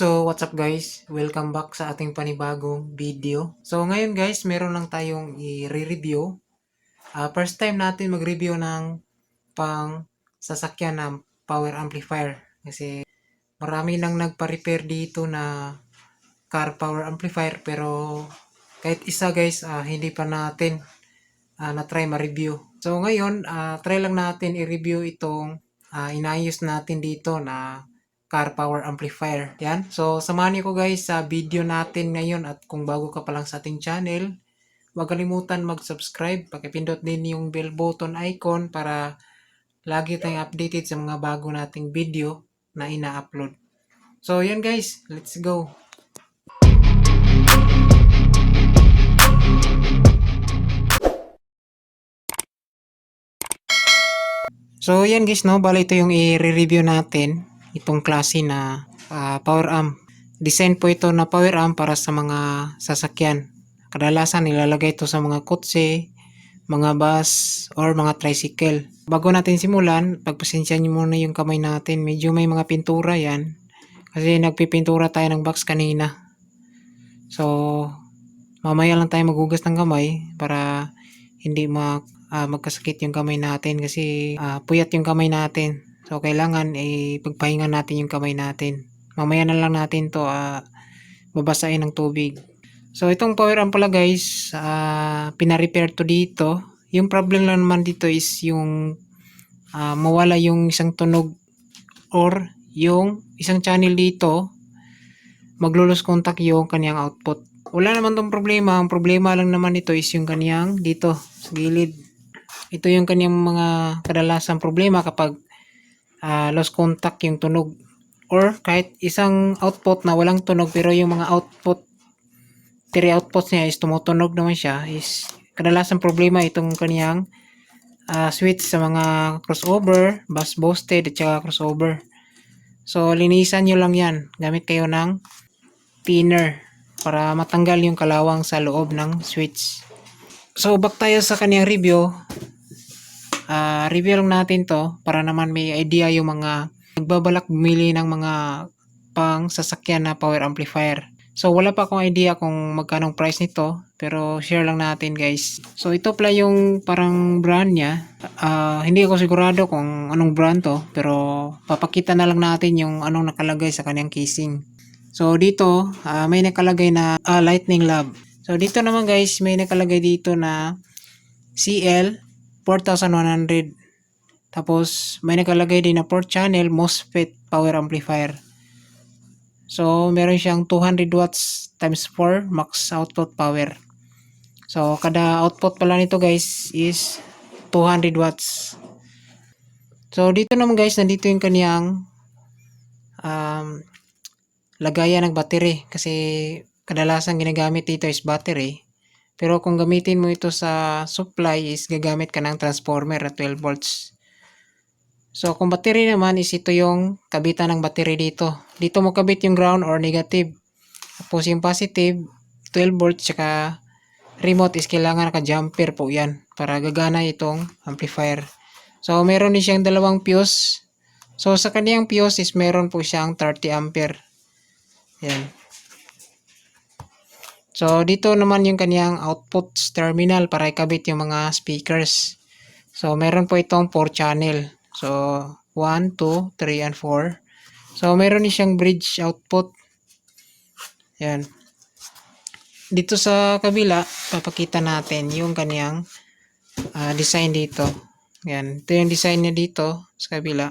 So, what's up guys? Welcome back sa ating panibagong video. So, ngayon guys, meron lang tayong i-review. Ah, first time natin mag-review ng pang sasakyan ng power amplifier. Kasi marami nang nagpa-repair dito na car power amplifier pero kahit isa guys, ah, hindi pa natin ah, na-try ma-review. So, ngayon, ah, try lang natin i-review itong ah, inayos natin dito na car power amplifier. Yan. So, samahan niyo ko guys sa video natin ngayon at kung bago ka pa lang sa ating channel, huwag kalimutan mag-subscribe. Pakipindot din yung bell button icon para lagi tayong updated sa mga bago nating video na ina-upload. So, yan guys. Let's go. So, yan guys, no? Bala ito yung i-review natin. Itong klase na ah, power amp. Design po ito na power amp para sa mga sasakyan. Kadalasan nilalagay ito sa mga kotse, mga bus, or mga tricycle. Bago natin simulan, pagpasensya niyo muna yung kamay natin. Medyo may mga pintura yan. Kasi nagpipintura tayo ng box kanina. So, mamaya lang tayo maghugas ng kamay para hindi ma ah, magkasakit yung kamay natin kasi ah, puyat yung kamay natin. So, kailangan eh, pagpahinga natin yung kamay natin. Mamaya na lang natin to ah, babasahin ng tubig. So, itong power amp pala guys, ah, pina-repair to dito. Yung problem lang naman dito is yung ah, mawala yung isang tunog or yung isang channel dito maglulos contact yung kanyang output. Wala naman tong problema. Ang problema lang naman ito is yung kanyang dito sa gilid. Ito yung kanyang mga kadalasang problema kapag ah, lost contact yung tunog. Or kahit isang output na walang tunog pero yung mga output, three outputs niya is tumutunog naman siya is kadalasang problema itong kanyang ah, switch sa mga crossover, bus boosted at saka crossover. So, linisan nyo lang yan. Gamit kayo ng thinner para matanggal yung kalawang sa loob ng switch. So, back tayo sa kanyang review. Ah, review lang natin to para naman may idea yung mga nagbabalak bumili ng mga pang sasakyan na power amplifier. So, wala pa akong idea kung magkano price nito. Pero, share lang natin guys. So, ito pala yung parang brand niya. Ah, hindi ako sigurado kung anong brand to. Pero, papakita na lang natin yung anong nakalagay sa kanyang casing. So, dito, ah, may nakalagay na ah, Lightning Lab. So, dito naman guys, may nakalagay dito na CL 4100. Tapos, may nakalagay din na 4 channel MOSFET power amplifier. So, meron siyang 200 watts times 4 max output power. So, kada output pala nito guys is 200 watts. So, dito naman guys, nandito yung kaniyang um, lagayan ng battery. Kasi kadalasan ginagamit dito is battery. Pero kung gamitin mo ito sa supply is gagamit ka ng transformer at 12 volts. So, kung battery naman is ito yung kabitan ng battery dito. Dito mo kabit yung ground or negative. Tapos yung positive, 12 volts, tsaka remote is kailangan naka-jumper po yan para gagana itong amplifier. So, meron din siyang dalawang fuse. So, sa kaniyang fuse is meron po siyang 30 ampere. Yan. So, dito naman yung kaniyang output terminal para ikabit yung mga speakers. So, meron po itong 4 channel. So, 1, 2, 3, and 4. So, meron din siyang bridge output. Yan. Dito sa kabila, papakita natin yung kaniyang ah, design dito. Yan. Ito yung design niya dito sa kabila.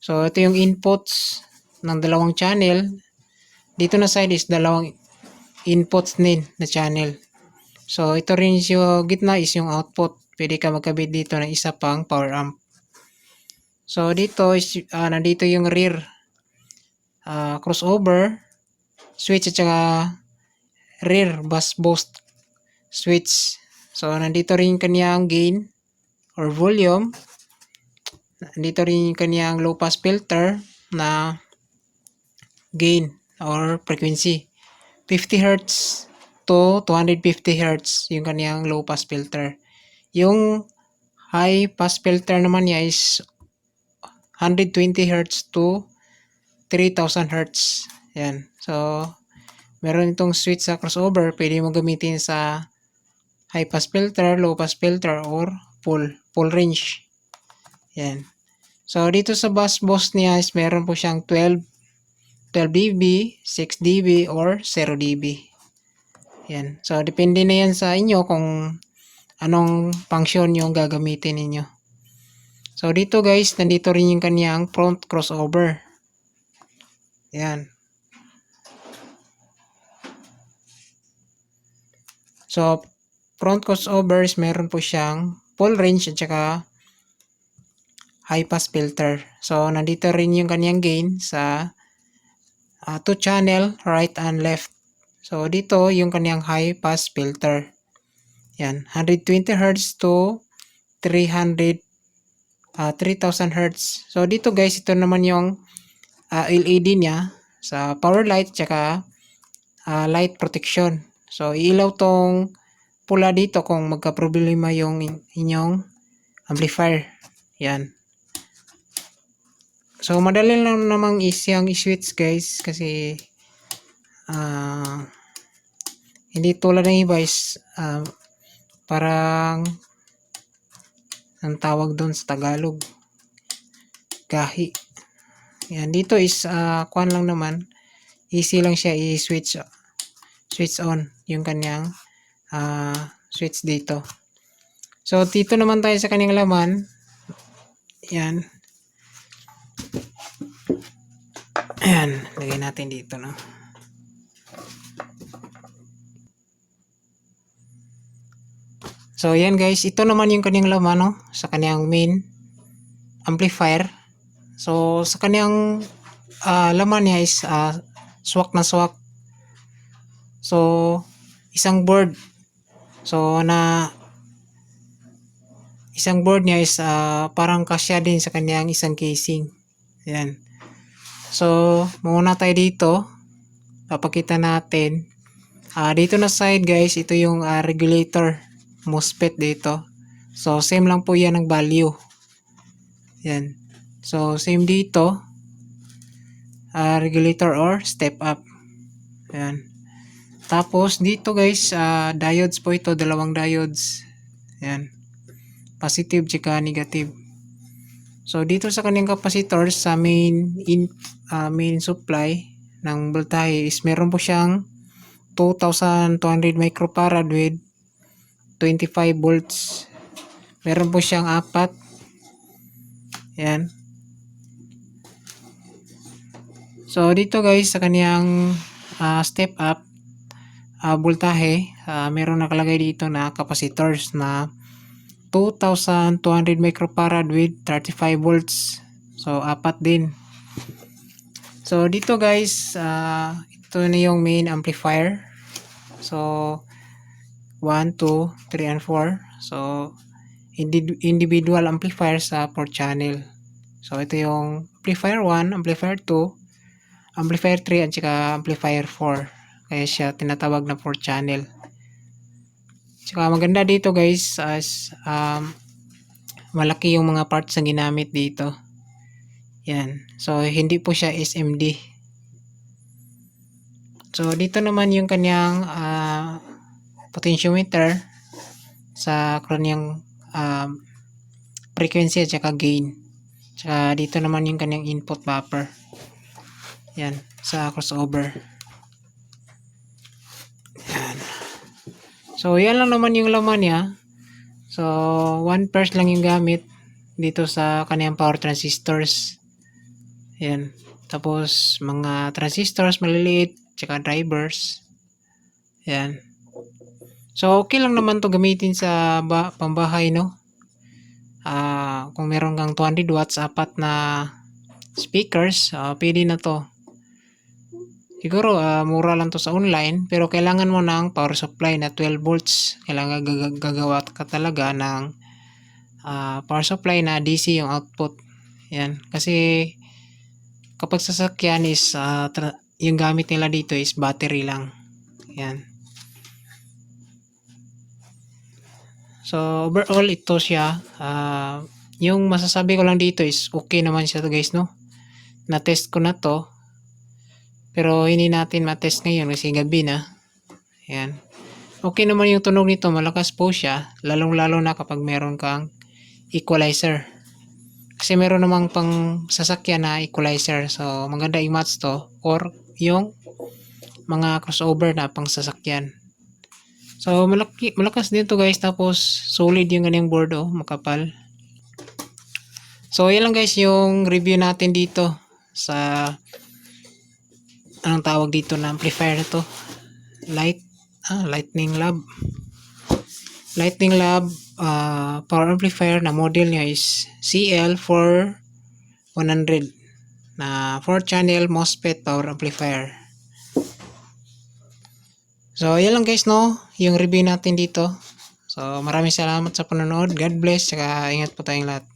So, ito yung inputs ng dalawang channel. Dito na side is dalawang inputs din na channel. So, ito rin yung gitna is yung output. Pwede ka magkabit dito ng isa pang power amp. So, dito is, ah, nandito yung rear ah, crossover switch at saka rear bus boost switch. So, nandito rin yung kanyang gain or volume. Nandito rin yung kanyang low pass filter na gain or frequency. 50 Hz to 250 Hz yung kanyang low pass filter. Yung high pass filter naman niya is 120 Hz to 3000 Hz. Yan. So, meron itong switch sa crossover. Pwede mo gamitin sa high pass filter, low pass filter, or full, full range. Yan. So, dito sa bus boss niya is meron po siyang 12, 12 dB, 6 dB, or 0 dB. Yan. So, depende na yan sa inyo kung anong function yung gagamitin ninyo. So, dito guys, nandito rin yung kanyang front crossover. Yan. So, front crossovers, meron po siyang full range at saka high pass filter. So, nandito rin yung kanyang gain sa uh, two channel, right and left. So, dito yung kanyang high pass filter. Yan, 120 Hz to 300 uh, 3000 Hz. So, dito guys, ito naman yung uh, LED niya sa power light tsaka uh, light protection. So, ilaw tong pula dito kung magka-problema yung in- inyong amplifier. Yan. So, madali lang namang isang i-switch guys kasi ah hindi tulad ng iba is ah, parang ang tawag doon sa Tagalog gahi. Yan, dito is uh, kuan lang naman easy lang siya i-switch switch on yung kanyang ah, switch dito. So, dito naman tayo sa kanyang laman. Yan. Ayan, lagay natin dito, no? So, yan guys. Ito naman yung kanyang laman, no? Sa kanyang main amplifier. So, sa kanyang ah, laman niya is ah, swak na swak. So, isang board. So, na isang board niya is ah, parang kasya din sa kanyang isang casing. Yan. So, muna tayo dito. Papakita natin. Ah, dito na side guys, ito yung ah, regulator MOSFET dito. So, same lang po yan ng value. Yan. So, same dito. Ah, regulator or step up. Yan. Tapos, dito guys, ah, diodes po ito. Dalawang diodes. Yan. Positive tsaka negative. So, dito sa kanyang capacitor sa main in ah, main supply ng voltahe is meron po siyang 2,200 microfarad with 25 volts. Meron po siyang apat. Yan. So, dito guys, sa kanyang ah, step up, ah, voltahe, ah, meron nakalagay dito na capacitors na 2,200 microfarad with 35 volts. So, apat din. So, dito guys, ah, ito na yung main amplifier. So, 1, 2, 3, and 4. So, indi- individual amplifier sa 4 channel. So, ito yung amplifier 1, amplifier 2, amplifier 3, at saka amplifier 4. Kaya siya tinatawag na 4 channel. Tsaka maganda dito guys as um, malaki yung mga parts na ginamit dito. Yan. So, hindi po siya SMD. So, dito naman yung kanyang ah, potentiometer sa kanyang um, frequency at saka gain. Tsaka dito naman yung kanyang input buffer. Yan. Sa crossover. Yan. So, yan lang naman yung laman niya. So, one pairs lang yung gamit dito sa kanyang power transistors. Yan. Tapos, mga transistors maliliit, tsaka drivers. Yan. So, okay lang naman to gamitin sa ba- pambahay, no? Ah, kung meron kang 200 watts, apat na speakers, ah, pwede na to. Siguro, ah, mura lang to sa online, pero kailangan mo ng power supply na 12 volts. Kailangan gag- gagawa ka talaga ng ah, power supply na DC yung output. Yan. Kasi, kapag sasakyan is, tra- yung gamit nila dito is battery lang. Yan. So, overall, ito siya. Ah, yung masasabi ko lang dito is okay naman siya to guys, no? Na-test ko na to. Pero hindi natin matest ngayon kasi gabi na. Ayan. Okay naman yung tunog nito, malakas po siya, lalong-lalo na kapag meron kang equalizer. Kasi meron namang pang sasakyan na equalizer. So, maganda i-match to or yung mga crossover na pang sasakyan. So, malaki, malakas din to guys. Tapos, solid yung ganyang board oh, makapal. So, yan lang guys yung review natin dito sa anong tawag dito na amplifier na to. Light, ah, Lightning Lab. Lightning Lab ah, power amplifier na model niya is CL4100 na 4 channel MOSFET power amplifier. So, yan lang guys no, yung review natin dito. So, maraming salamat sa panonood. God bless, saka ingat po tayong lahat.